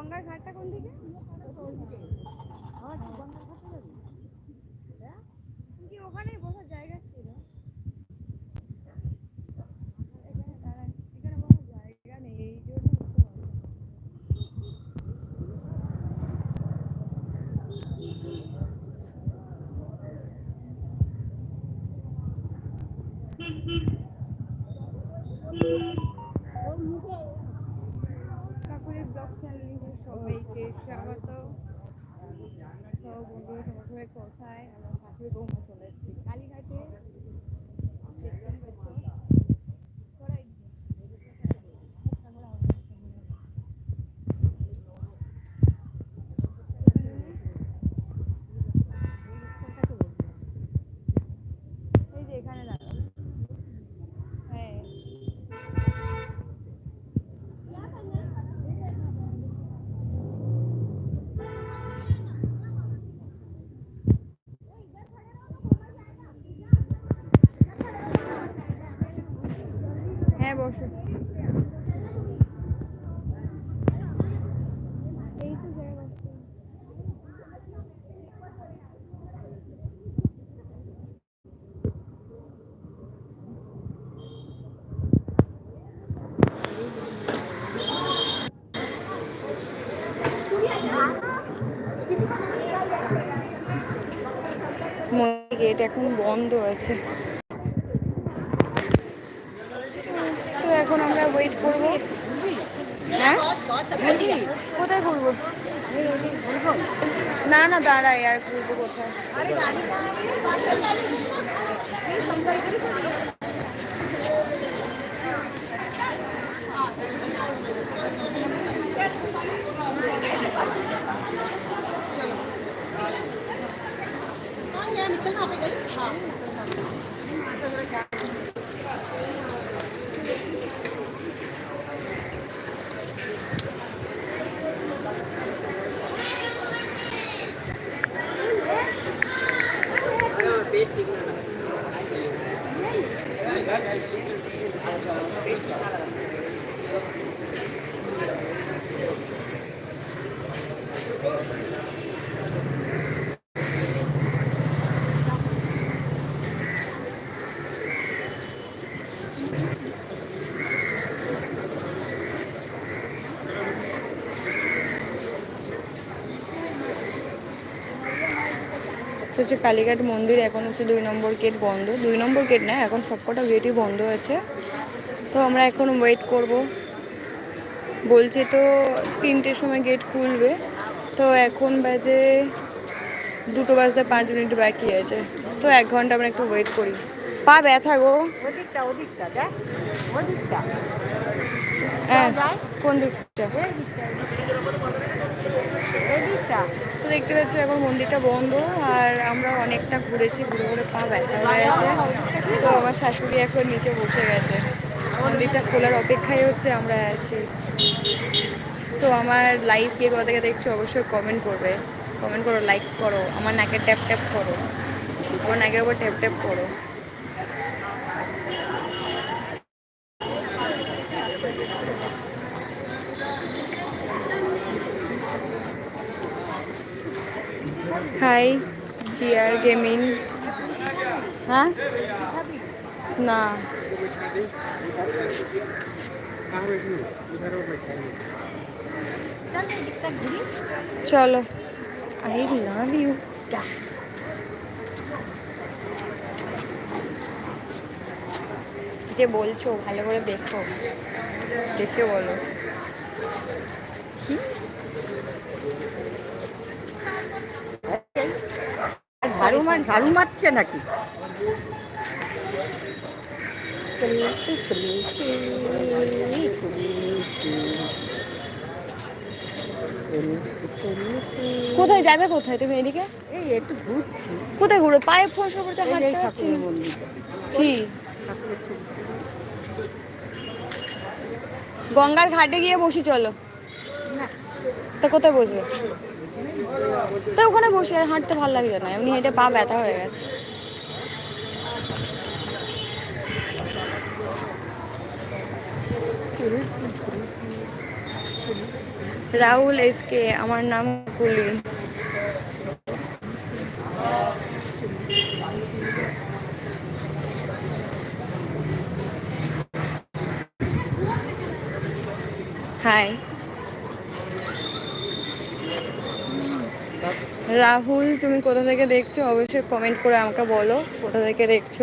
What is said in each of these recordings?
গঙ্গার ঘাটটা কোন দিকে? কি ওখানেই বসার জায়গা ছিল এখানে দাঁড়ান, এখানে বসার জায়গা নেই এই জন্য উঠতে পারব না। ঠাকুরের ব্লগ চ্যানেলে সবাইকে স্বাগত সব বন্ধুরা সবার সবাই কোথায় আমরা শাশুড়ি বৌমা চলে এসেছি কালীঘাটে দেখতেই পাচ্ছ। সরাই দিও। এই যে এখানে দাঁড়াও হ্যাঁ হ্যাঁ বসো এই তো জায়গা বসতে। গেট এখন বন্ধ আছে। তো এখন আমরা ওয়েট করব। হ্যাঁ? কোথায় ঘুরবো? না না দাঁড়াই আর ঘুরবো কোথায়? 好，真的好，你把这。হচ্ছে কালীঘাট মন্দির এখন হচ্ছে দুই নম্বর গেট বন্ধ। দুই নম্বর গেট না এখন সবকটা গেটই বন্ধ আছে। তো আমরা এখন ওয়েট করব। বলছে তো তিনটের সময় গেট খুলবে। তো এখন বাজে দুটো বাজতে পাঁচ মিনিট বাকি আছে। তো এক ঘণ্টা আমরা একটু ওয়েট করি। পা ব্যথা গো। ওদিকটা ওদিকটা দেখ। ওদিকটা। হ্যাঁ কোন দিকটা। এদিকটা তো দেখতে পাচ্ছি এখন মন্দিরটা বন্ধ, আর আমরা অনেকটা ঘুরেছি, ঘুরে ঘুরে পা ব্যথা হয়ে গেছে। তো আমার শাশুড়ি এখন নিচে বসে গেছে। মন্দিরটা খোলার অপেক্ষায় হচ্ছে আমরা আছি। তো আমার লাইভ কে কোথা থেকে দেখছ, অবশ্যই কমেন্ট করবে। কমেন্ট করো লাইক করো, আমার নাকে ট্যাপ ট্যাপ করো। আমার নাকের উপর ট্যাপ ট্যাপ করো। জিআর গেমিং হ্যাঁ না চলো আই লাভ ইউ যে বলছো ভালো করে দেখো। দেখে বলো। ঝাড়ু মার ঝাড়ু মারছে নাকি? কোথায় যাবে কোথায়? তুমি এদিকে? এই একটু ঘুরছি। কোথায় ঘুরো? পায়ে ফোসা যে হাঁটতে পারছি না। কি? গঙ্গার ঘাটে গিয়ে বসি চলো। না। তা কোথায় বসবে? তা ওখানে বসে হাঁটতে ভালো লাগছে না, এমনি হেঁটে পা ব্যথা হয়ে গেছে। রাহুল এসকে আমার নাম কুলি। হাই। রাহুল, তুমি কোথা থেকে দেখছ? অবশ্যই কমেন্ট করে আমাকে বলো, কোথা থেকে দেখছ?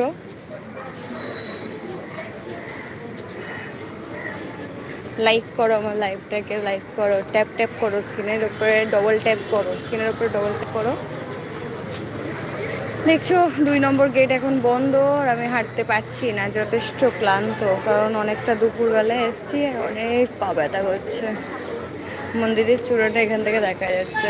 লাইক করো আমার লাইভটাকে লাইক করো ট্যাপ ট্যাপ করো স্ক্রিনের উপরে ডবল ট্যাপ করো স্ক্রিনের উপরে ডবল ট্যাপ করো। দেখছ, দুই নম্বর গেট এখন বন্ধ, আর আমি হাঁটতে পারছি না, যথেষ্ট ক্লান্ত, কারণ অনেকটা দুপুরবেলা এসছি অনেক পা ব্যথা করছে। মন্দিরের চূড়াটা এখান থেকে দেখা যাচ্ছে।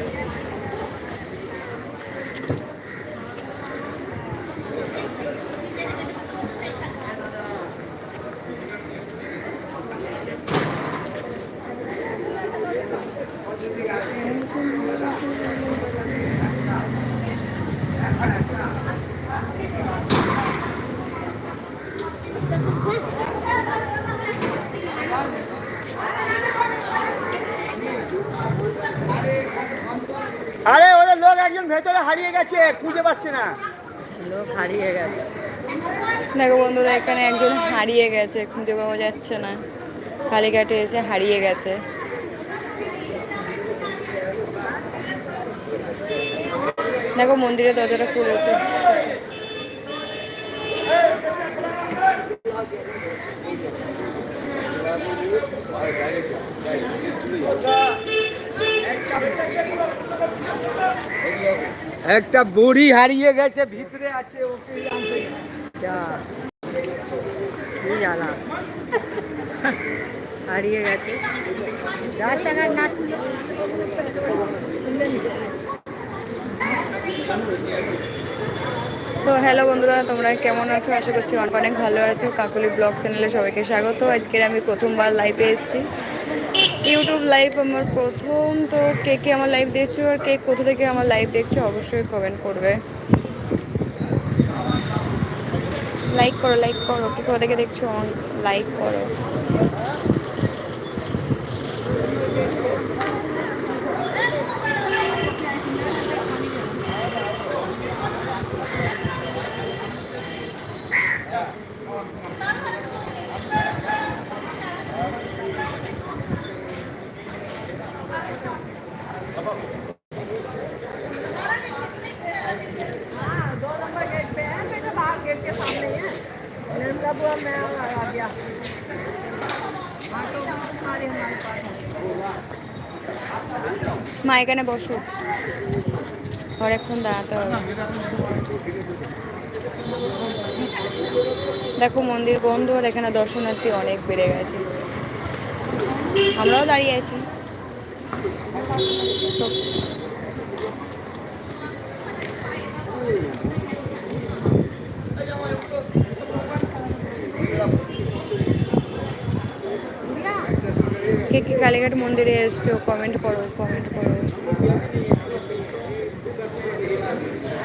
আরে ওদের লোক একজন ভেতরে হারিয়ে গেছে খুঁজে পাচ্ছে না। লোক হারিয়ে গেছে। দেখো বন্ধুরা এখানে একজন হারিয়ে গেছে খুঁজে পাওয়া যাচ্ছে না। কালীঘাটে এসে হারিয়ে গেছে। দেখো মন্দিরে দরজাটা খুলেছে একটা বুড়ি হারিয়ে গেছে, ভিতরে আছে ওকে হারিয়ে গেছে। তো হ্যালো বন্ধুরা, তোমরা কেমন আছো? আশা করছি অনেক অনেক ভালো আছো। কাকুলি ব্লগ চ্যানেলে সবাইকে স্বাগত। আজকের আমি প্রথমবার লাইভে এসেছি। ইউটিউব লাইভ আমার প্রথম, তো কে কে আমার লাইভ দেখছ আর কে কোথা থেকে আমার লাইভ দেখছ অবশ্যই কমেন্ট করবে। লাইক করো লাইক করো। কে কোথা থেকে দেখছ লাইক করো। মা এখানে বসো অনেকক্ষণ দাঁড়াতে হবে। দেখো মন্দির বন্ধ, আর এখানে দর্শনার্থী অনেক বেড়ে গেছে। আমরাও দাঁড়িয়ে আছি। কে কে কালীঘাট মন্দিরে এসছো কমেন্ট করো কমেন্ট করো।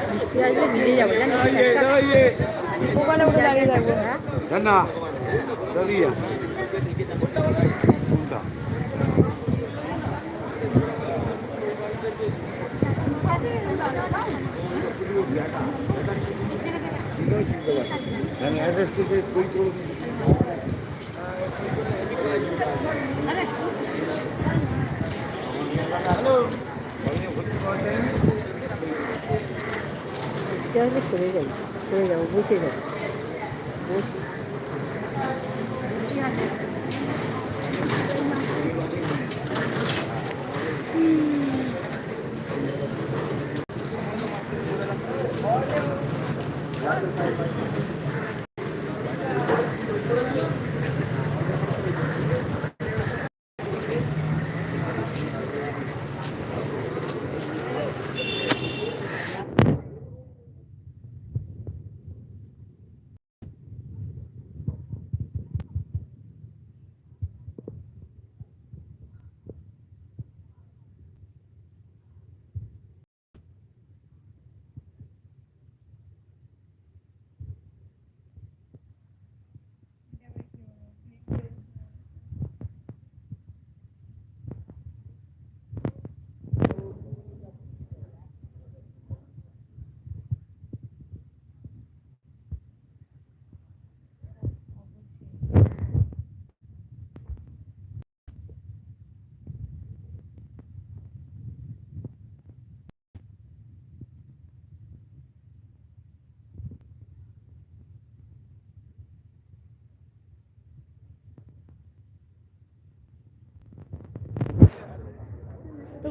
বৃষ্টি আসলে ভিজে যাব জানিস একটা ওখানে ওখানে দাঁড়িয়ে বৃষ্টি যাব সরে যাব বসে যাব বসে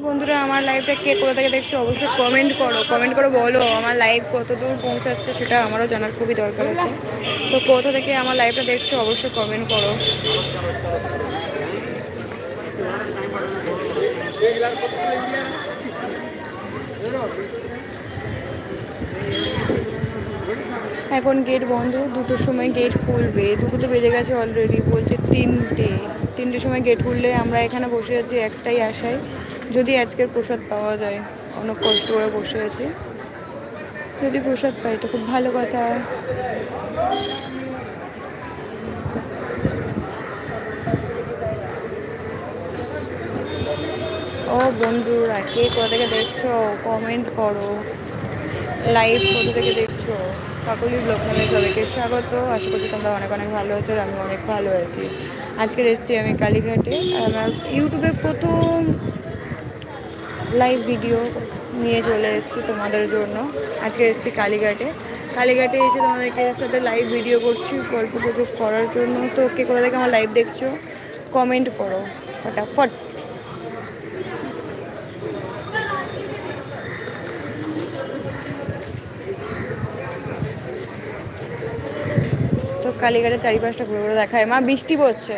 বন্ধুরা, আমার লাইভটা কে কোথা থেকে দেখছ অবশ্যই কমেন্ট করো। কমেন্ট করে বলো আমার লাইভ কত দূর পৌঁছাচ্ছে সেটা আমারও জানার খুবই দরকার আছে। তো কোথা থেকে আমার লাইভটা দেখছ অবশ্যই কমেন্ট করো। এখন গেট বন্ধ, দুটোর সময় গেট খুলবে। দুটো তো বেজে গেছে অলরেডি বলছে তিনটে। তিনটের সময় গেট খুললে আমরা এখানে বসে আছি একটাই আশায়। যদি আজকের প্রসাদ পাওয়া যায়, অনেক কষ্ট করে বসে আছি। যদি প্রসাদ পাই তো খুব ভালো কথা। ও বন্ধুরা, কে কোথা থেকে দেখছ? কমেন্ট করো। লাইভ কোথা থেকে দেখছ? কাকলি ব্লগ চ্যানেলে সবাইকে স্বাগত। আশা করছি তোমরা অনেক অনেক ভালো আছো আমি অনেক ভালো আছি। আজকে এসেছি আমি কালীঘাটে। আমার ইউটিউবের প্রথম লাইভ ভিডিও নিয়ে চলে এসেছি তোমাদের জন্য। আজকে এসেছি কালীঘাটে। কালীঘাটে এসে তোমাদেরকে সাথে লাইভ ভিডিও করছি, গল্প গুজব করার জন্য। তো কে কোথা থেকে আমার লাইভ দেখছ কমেন্ট করো, ফটাফট। তো কালীঘাটের চারিপাশটা ঘুরে ঘুরে দেখায়। মা, বৃষ্টি পড়ছে।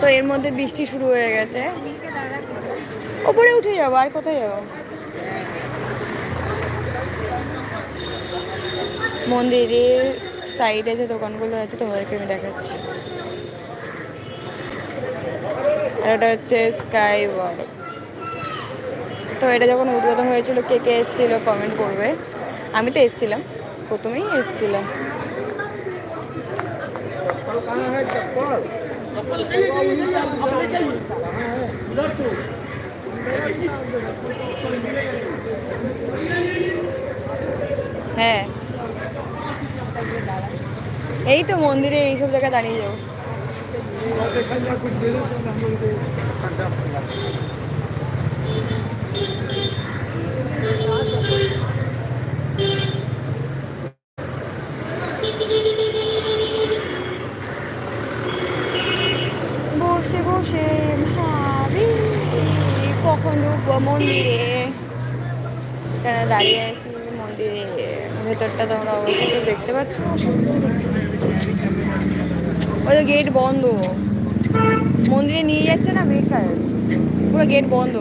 তো এর মধ্যে বৃষ্টি শুরু হয়ে গেছে। ওপরে উঠে যাব আর কোথায় যাব মন্দিরের সাইডে যে দোকানগুলো আছে তোমাদেরকে আমি দেখাচ্ছি আর এটা হচ্ছে স্কাই ওয়ার্ক তো এটা যখন উদ্বোধন হয়েছিল কে কে এসেছিল কমেন্ট করবে আমি তো এসেছিলাম প্রথমেই এসেছিলাম হ্যাঁ। এই তো মন্দিরে এইসব জায়গায় দাঁড়িয়ে যাব। বসে বসে ভাবি কখন মন্দিরে? এখানে দাঁড়িয়ে আছি মন্দিরে। ভেতরটা তোমরা অবশ্যই দেখতে পাচ্ছ। ওই তো গেট বন্ধ। মন্দিরে নিয়ে যাচ্ছে না বেকার পুরো গেট বন্ধ।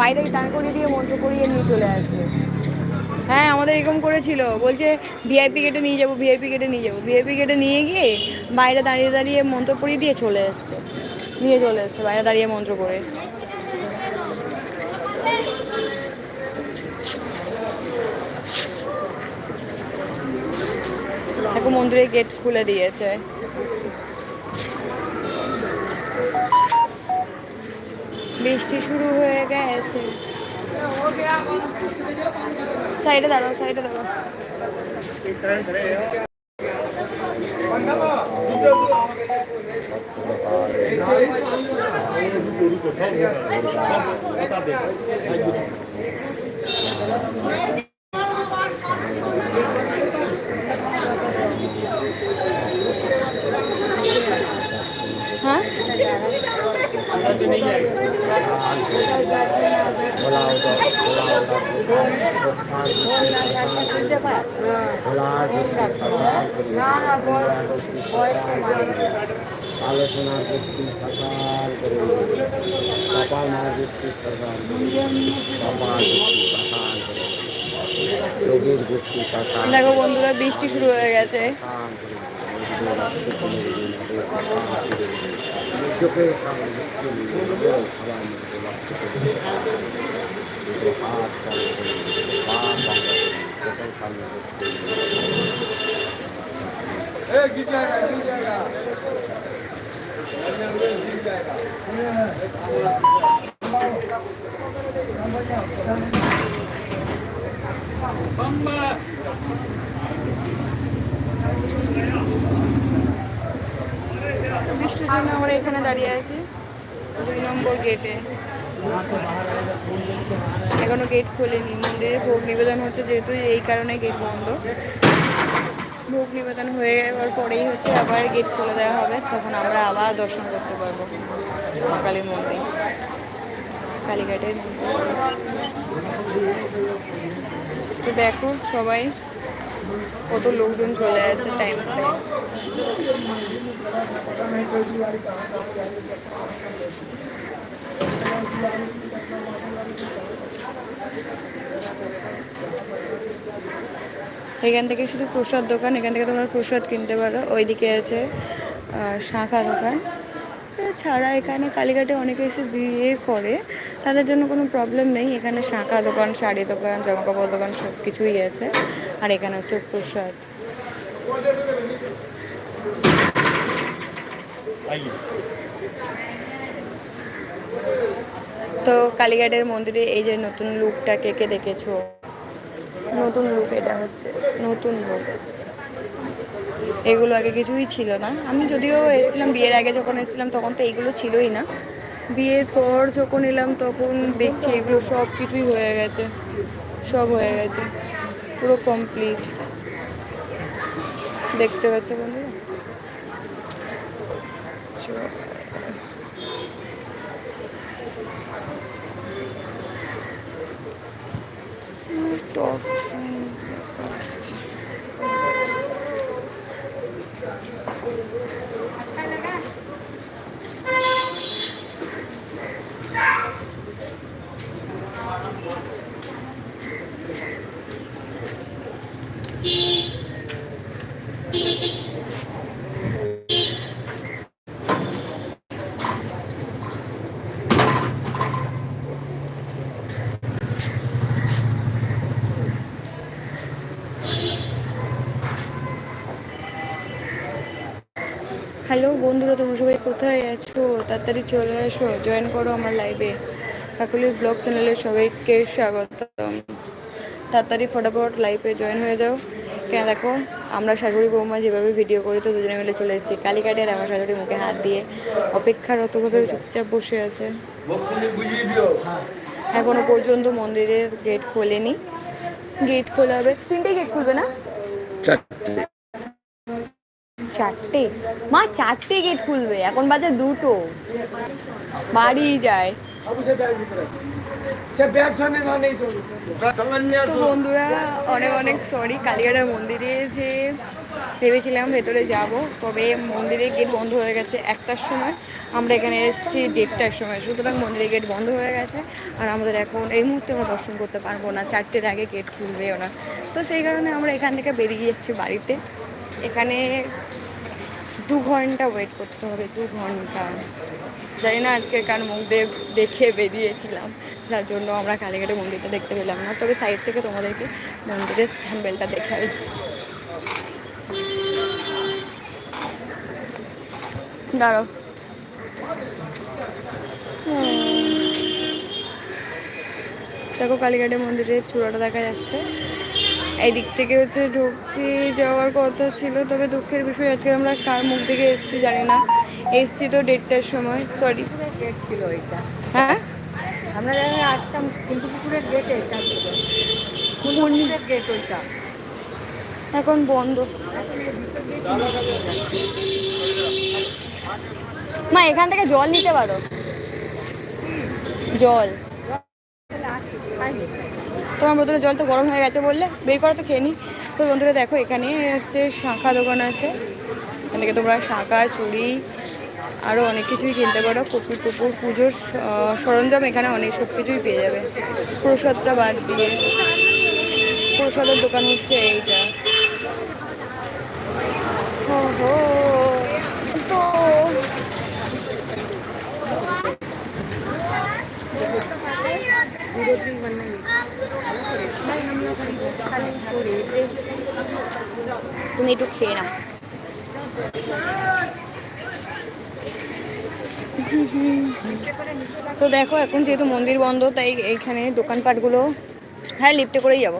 বাইরে দাঁড় করিয়ে দিয়ে মন্ত্র করিয়ে নিয়ে চলে আসবে। হ্যাঁ আমাদের এরকম করেছিল। বলছে ভিআইপি গেটে নিয়ে যাব ভিআইপি গেটে নিয়ে যাব। ভিআইপি গেটে নিয়ে গিয়ে বাইরে দাঁড়িয়ে দাঁড়িয়ে মন্ত্র পড়িয়ে দিয়ে চলে এসছে। নিয়ে চলে এসছে, বাইরে দাঁড়িয়ে মন্ত্র করে দেখো মন্দিরের গেট খুলে দিয়েছে। বৃষ্টি শুরু হয়ে গেছে। সাইডে দাঁড়াও সাইডে দাঁড়াও। হ্যাঁ আলোচনা করছি সকাল করে কপাল মার করছি সকাল কপাল সকাল করে দেখো বন্ধুরা বৃষ্টি শুরু হয়ে গেছে। চোখে খাবার বৃষ্টির জন্য আমরা এখানে দাঁড়িয়ে আছি। দুই নম্বর গেটে এখনও গেট খোলেনি। মন্দিরে ভোগ নিবেদন হচ্ছে যেহেতু এই কারণে গেট বন্ধ। ভোগ নিবেদন হয়ে যাওয়ার পরেই হচ্ছে আবার গেট খুলে দেওয়া হবে। তখন আমরা আবার দর্শন করতে পারব। মা কালীর মন্দির। কালীঘাটের তো দেখো সবাই কত লোকজন চলে আছে টাইম এখান থেকে শুধু প্রসাদ দোকান, এখান থেকে তোমরা প্রসাদ কিনতে পারো। ওইদিকে আছে শাঁখা দোকান। ছাড়া এখানে কালীঘাটে অনেকে এসে বিয়ে করে। তাদের জন্য কোনো প্রবলেম নেই। এখানে শাঁখা দোকান শাড়ি দোকান জামা কাপড় দোকান সব কিছুই আছে। আর এখানে হচ্ছে প্রসাদ তো কালীঘাটের মন্দিরে এই যে নতুন লুকটা কে কে দেখেছ? নতুন লুক এটা হচ্ছে। নতুন লুক এগুলো আগে কিছুই ছিল না। আমি যদিও এসেছিলাম বিয়ের আগে যখন এসেছিলাম তখন তো এইগুলো ছিলই না। বিয়ের পর যখন এলাম, তখন দেখছি এগুলো সব কিছুই হয়ে গেছে। সব হয়ে গেছে। পুরো কমপ্লিট দেখতে পাচ্ছ বন্ধুরা? টপ হ্যালো বন্ধুরা, তোমরা সবাই কোথায় আছো? তাড়াতাড়ি চলে আসো জয়েন করো আমার লাইভে কাকুলি ব্লগ চ্যানেলে সবাইকে স্বাগতম। তাড়াতাড়ি ফটাফট লাইভে জয়েন হয়ে যাও। কেন দেখো, আমরা শাশুড়ি বৌমা যেভাবে ভিডিও করি, তো দুজনে মিলে চলে এসেছি। কালীঘাটের আমার শাশুড়ি মুখে হাত দিয়ে অপেক্ষারতভাবে চুপচাপ বসে আছে। এখনও পর্যন্ত মন্দিরের গেট খোলেনি। গেট খোলা হবে। তিনটে গেট খুলবে না? চারটে? মা চারটে গেট খুলবে এখন বাজে দুটো। বাড়ি যায়। তো। বন্ধুরা অনেক অনেক সরি কালীঘাটের মন্দিরে যে ভেবেছিলাম ভেতরে যাব তবে মন্দিরের গেট বন্ধ হয়ে গেছে একটার সময়। আমরা এখানে এসেছি দেড়টার সময় সুতরাং মন্দিরের গেট বন্ধ হয়ে গেছে। আর আমাদের এখন এই মুহূর্তে আমরা দর্শন করতে পারব না চারটের আগে গেট খুলবেও না। তো সেই কারণে আমরা এখান থেকে বেরিয়ে যাচ্ছি বাড়িতে। এখানে দু ঘণ্টা ওয়েট করতে হবে, দু ঘণ্টা। জানি না আজকে কার মুখ দেখে বেরিয়েছিলাম। যার জন্য আমরা কালীঘাটে মন্দিরটা দেখতে পেলাম না। তবে সাইড থেকে তোমাদেরকে মন্দিরের স্যাম্বেলটা দেখাই। দাঁড়ো দেখো কালীঘাটের মন্দিরের চূড়াটা দেখা যাচ্ছে। এই দিক থেকে হচ্ছে ঢুকে যাওয়ার কথা ছিল তবে দুঃখের বিষয় আজকে আমরা কার মুখ থেকে এসেছি জানি না। এসছি তো দেড়টার সময় সরি গেট ছিল হ্যাঁ আমরা আসতাম কিন্তু পুকুরের গেট এটা মন্দিরের গেট ওইটা। এখন বন্ধ। মা এখান থেকে জল নিতে পারো। জল। তোমার বোতলে জল তো গরম হয়ে গেছে বললে বের করো তো খেয়ে নি। তো বন্ধুরা দেখো এখানে হচ্ছে শাঁখা দোকান আছে। এখান তোমরা শাঁখা চুড়ি আরও অনেক কিছুই কিনতে পারো। কুকুর টুকুর পুজোর সরঞ্জাম এখানে অনেক সব কিছুই পেয়ে যাবে। প্রসাদটা বাদ দিয়ে। প্রসাদের দোকান হচ্ছে এইটা। ওহো, তো তুমি একটু খেয়ে নাও। তো দেখো, এখন যেহেতু মন্দির বন্ধ, তাই এইখানে দোকানপাটগুলো হ্যাঁ লিফটে করেই যাব।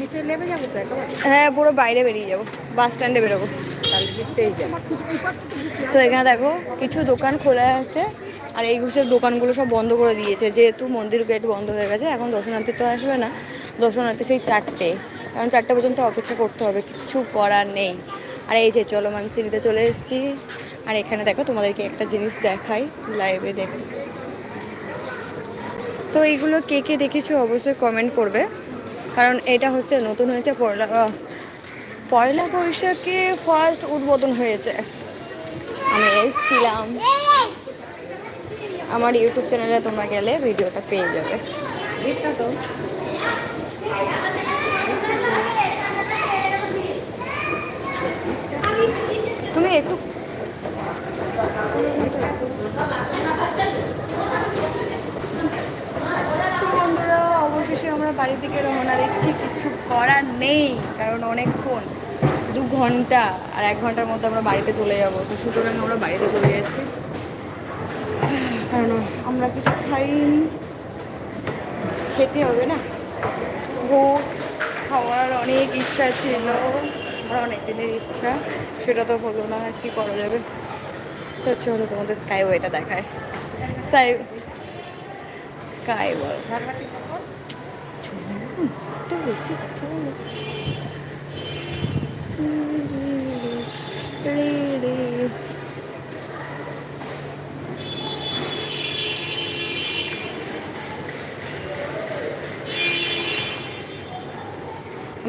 নিচে হ্যাঁ পুরো বাইরে বেরিয়ে যাব বাস স্ট্যান্ডে বেরোবো। তো এখানে দেখো, কিছু দোকান খোলা আছে। আর এই ঘুষের দোকানগুলো সব বন্ধ করে দিয়েছে। যেহেতু মন্দির গেট বন্ধ হয়ে গেছে, এখন দর্শনার্থী তো আসবে না। দর্শনার্থী সেই চারটে। কারণ চারটে পর্যন্ত অপেক্ষা করতে হবে, কিছু করার নেই। আর এই যে চলো মানসিনিতে চলে এসেছি। আর এখানে দেখো, তোমাদেরকে একটা জিনিস দেখাই লাইভে দেখো। তো এইগুলো কে কে দেখেছ অবশ্যই কমেন্ট করবে। কারণ এটা হচ্ছে নতুন হয়েছে, পয়লা পয়লা বৈশাখে ফার্স্ট উদ্বোধন হয়েছে। আমি এসেছিলাম। আমার ইউটিউব চ্যানেলে তোমরা গেলে ভিডিওটা পেয়ে যাবে। তুমি একটু বন্ধুরা, অবশেষে আমরা বাড়ি থেকে রওনা দিচ্ছি। কিছু করার নেই, কারণ অনেকক্ষণ, দু ঘণ্টা আর এক ঘণ্টার মধ্যে আমরা বাড়িতে চলে যাব। তো সুতরাং আমরা বাড়িতে চলে যাচ্ছি। কারণ আমরা কিছু খাইনি খেতে হবে না। ভোগ খাওয়ার অনেক ইচ্ছা ছিল আমার অনেক দিনের ইচ্ছা। সেটা তো হলো না আর কি করা যাবে? তো চলো তোমাদের স্কাই ওয়েটা দেখায় স্কাই স্কাই ওয়ে বেশি কথা বলো। রে রে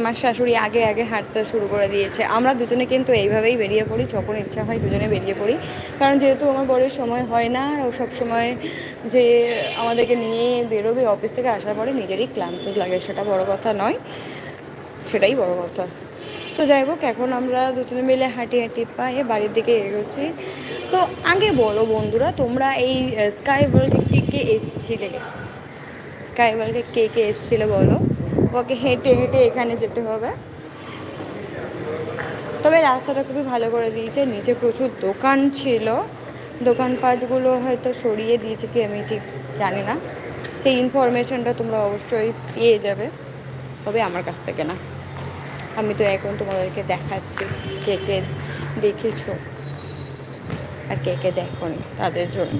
আমার শাশুড়ি আগে আগে হাঁটতে শুরু করে দিয়েছে। আমরা দুজনে কিন্তু এইভাবেই বেরিয়ে পড়ি, যখন ইচ্ছা হয় দুজনে বেরিয়ে পড়ি। কারণ যেহেতু আমার বড়ের সময় হয় না, আর ও সব সময় যে আমাদেরকে নিয়ে বেরোবে অফিস থেকে আসার পরে নিজেরই ক্লান্ত লাগে, সেটা বড় কথা নয়। সেটাই বড় কথা। তো যাই হোক, এখন আমরা দুজনে মিলে হাঁটি হাঁটি পায়ে বাড়ির দিকে এগোচ্ছি। তো আগে বলো বন্ধুরা, তোমরা এই স্কাই ওয়ার্ল্ডে কে কে এসেছিলে? স্কাই ওয়ার্ল্ডে কে কে এসেছিলে বলো? ওকে হেঁটে হেঁটে এখানে যেতে হবে। তবে রাস্তাটা খুবই ভালো করে দিয়েছে, নিচে প্রচুর দোকান ছিল। দোকানপাটগুলো হয়তো সরিয়ে দিয়েছে কি আমি ঠিক জানি না। সেই ইনফরমেশনটা তোমরা অবশ্যই পেয়ে যাবে, তবে আমার কাছ থেকে না। আমি তো এখন তোমাদেরকে দেখাচ্ছি কে কে দেখেছ আর কে কে দেখোনি তাদের জন্য।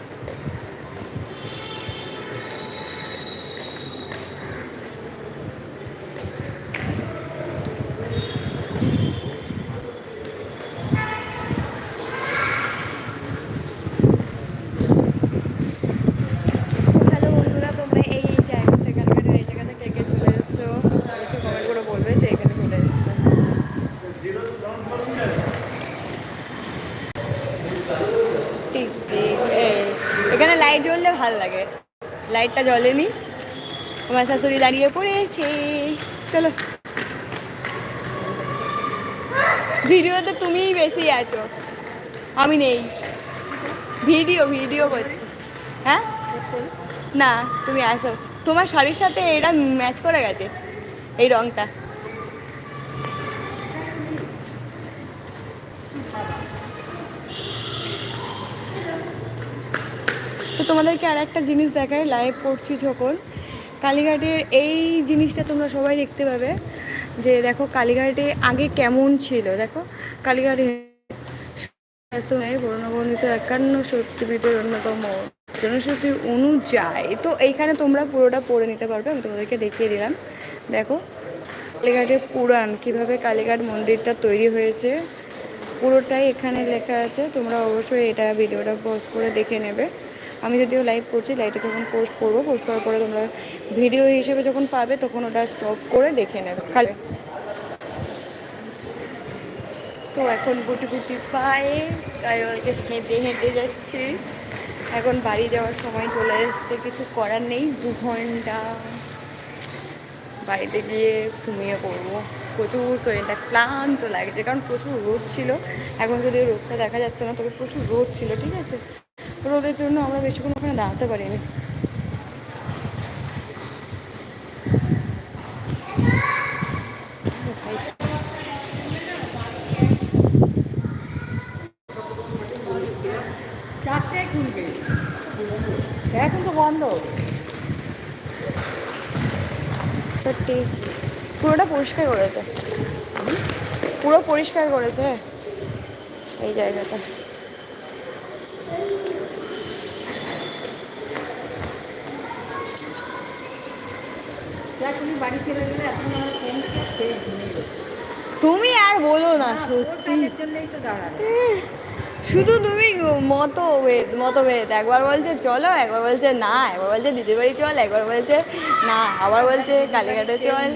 হ্যালো বন্ধুরা তোমরা এই এই জায়গা থেকে এখানকার এই জায়গাতে কে কে চলে এসছো অবশ্যই কমেন্ট করে বলবে যে এখানে চলে এসছো ঠিক ঠিক এই, এখানে লাইট জ্বললে ভালো লাগে। লাইটটা জ্বলেনি। আমার শাশুড়ি দাঁড়িয়ে পড়েছে। চলো। ভিডিওতে তুমিই বেশি আছো। আমি নেই। ভিডিও ভিডিও করছি। হ্যাঁ? না, তুমি আসো। তোমার শাড়ির সাথে এটা ম্যাচ করে গেছে। এই রংটা। তোমাদেরকে আর একটা জিনিস দেখায় লাইভ করছি যখন। কালীঘাটের এই জিনিসটা তোমরা সবাই দেখতে পাবে, যে দেখো কালীঘাটে আগে কেমন ছিল, দেখো। কালীঘাটে নেই বর্ণবর্ণিত একান্ন শক্তিপীঠের অন্যতম জনশক্তি অনুযায়ী। তো এইখানে তোমরা পুরোটা পড়ে নিতে পারবে, আমি তোমাদেরকে দেখিয়ে দিলাম। দেখো, কালীঘাটের পুরাণ, কীভাবে কালীঘাট মন্দিরটা তৈরি হয়েছে, পুরোটাই এখানে লেখা আছে, তোমরা অবশ্যই এটা ভিডিওটা পোস্ট করে দেখে নেবে। আমি যদিও লাইভ করছি লাইভে যখন পোস্ট করব পোস্ট করার পরে তোমরা ভিডিও হিসেবে যখন পাবে, তখন ওটা স্টপ করে দেখে নেবে। খালি তো এখন গুটি গুটি পায়ে হেঁটে হেঁটে যাচ্ছি। এখন বাড়ি যাওয়ার সময় চলে এসছে, কিছু করার নেই, দু ঘণ্টা। বাড়িতে গিয়ে ঘুমিয়ে পড়ব। প্রচুর শরীরটা ক্লান্ত লাগছে, কারণ প্রচুর রোদ ছিল। এখন যদি রোদটা দেখা যাচ্ছে না, তবে প্রচুর রোদ ছিল, ঠিক আছে? রোদের জন্য আমরা বেশিক্ষণ ওখানে দাঁড়াতে পারিনি এখন তো বন্ধ। পুরোটা পরিষ্কার করেছে। পুরো পরিষ্কার করেছে। এই জায়গাটা। বাড়ি ফিরে গেলে এখন আমার ফোন খেয়ে ঘুমিয়ে তুমি আর বলো না শুধু তুমি মতভেদ মতভেদ। একবার বলছে চলো একবার বলছে না একবার বলছে দিদির বাড়ি চল একবার বলছে না আবার বলছে কালীঘাটে চল।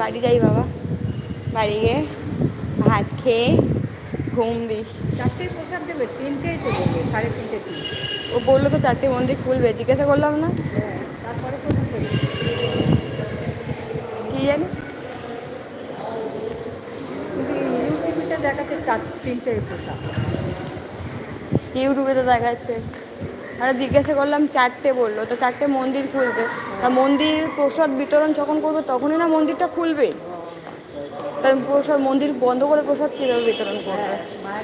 বাড়ি যাই বাবা। বাড়ি গিয়ে ভাত খেয়ে ঘুম দিই। চারটে পোশাক দেবে তিনটেই দেবে। সাড়ে তিনটে তিন। ও বলল তো চারটে মন্দির খুলবে জিজ্ঞাসা করলাম না। তারপরে কি জানি? কিন্তু ইউটিউবিতে দেখাচ্ছে চার তিনটে পোশাক। ইউটিউবে তো দেখাচ্ছে। আর জিজ্ঞাসা করলাম চারটে বলল তো চারটে মন্দির খুলবে। তা মন্দির প্রসাদ বিতরণ যখন করবে তখনই না মন্দিরটা খুলবে? তা প্রসাদ মন্দির বন্ধ করে প্রসাদ কীভাবে বিতরণ করবে? হ্যাঁ